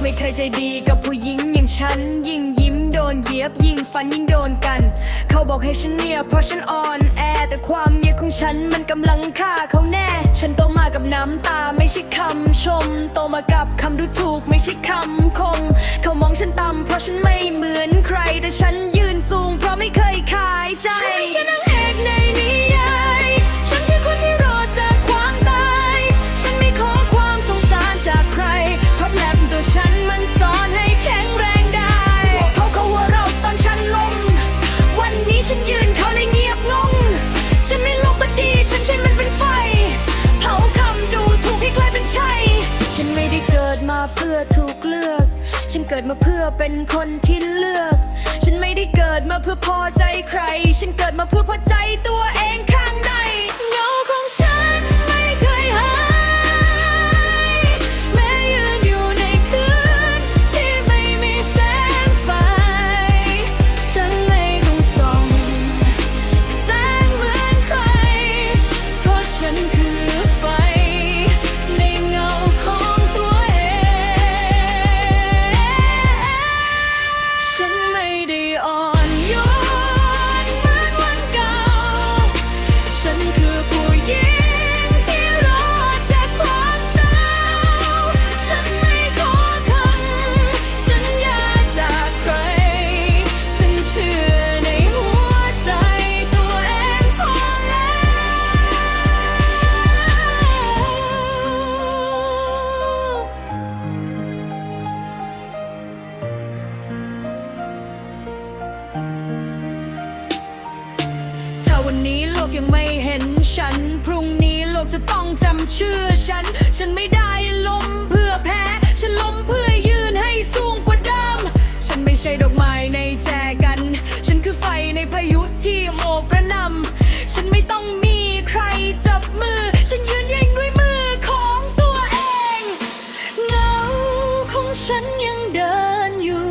ไม่เคยใจดีกับผู้หญิงอย่างฉัน ยิ่งยิ้มโดนเหยียบยิ่งฟันยิ่งโดนกัน เขาบอกให้ฉันเนียบเพราะฉันอ่อนแอแต่ความเงียบของฉันมันกำลังฆ่าเขาแน่ ฉันโตมากับน้ำตาไม่ใช่คำชม โตมากับคำดูถูกไม่ใช่คำคม เขามองฉันต่ำเพราะฉันไม่เหมือนใครแต่ฉัน เพื่อถูกเลือก ฉันเกิดมาเพื่อเป็นคนที่เลือก ฉันไม่ได้เกิดมาเพื่อพอใจใคร ฉันเกิดมาเพื่อพอใจตัวเองข้างใน นี้โลกยังไม่เห็นฉัน พรุ่งนี้โลกจะต้องจำชื่อฉัน ฉันไม่ได้ล้มเพื่อแพ้ ฉันล้มเพื่อยืนให้สูงกว่าเดิม ฉันไม่ใช่ดอกไม้ในแจกัน ฉันคือไฟในพายุที่โมกระนำฉันไม่ต้องมีใครจับมือ ฉันยืนเองด้วยมือของตัวเอง เงาของฉันยังเดินอยู่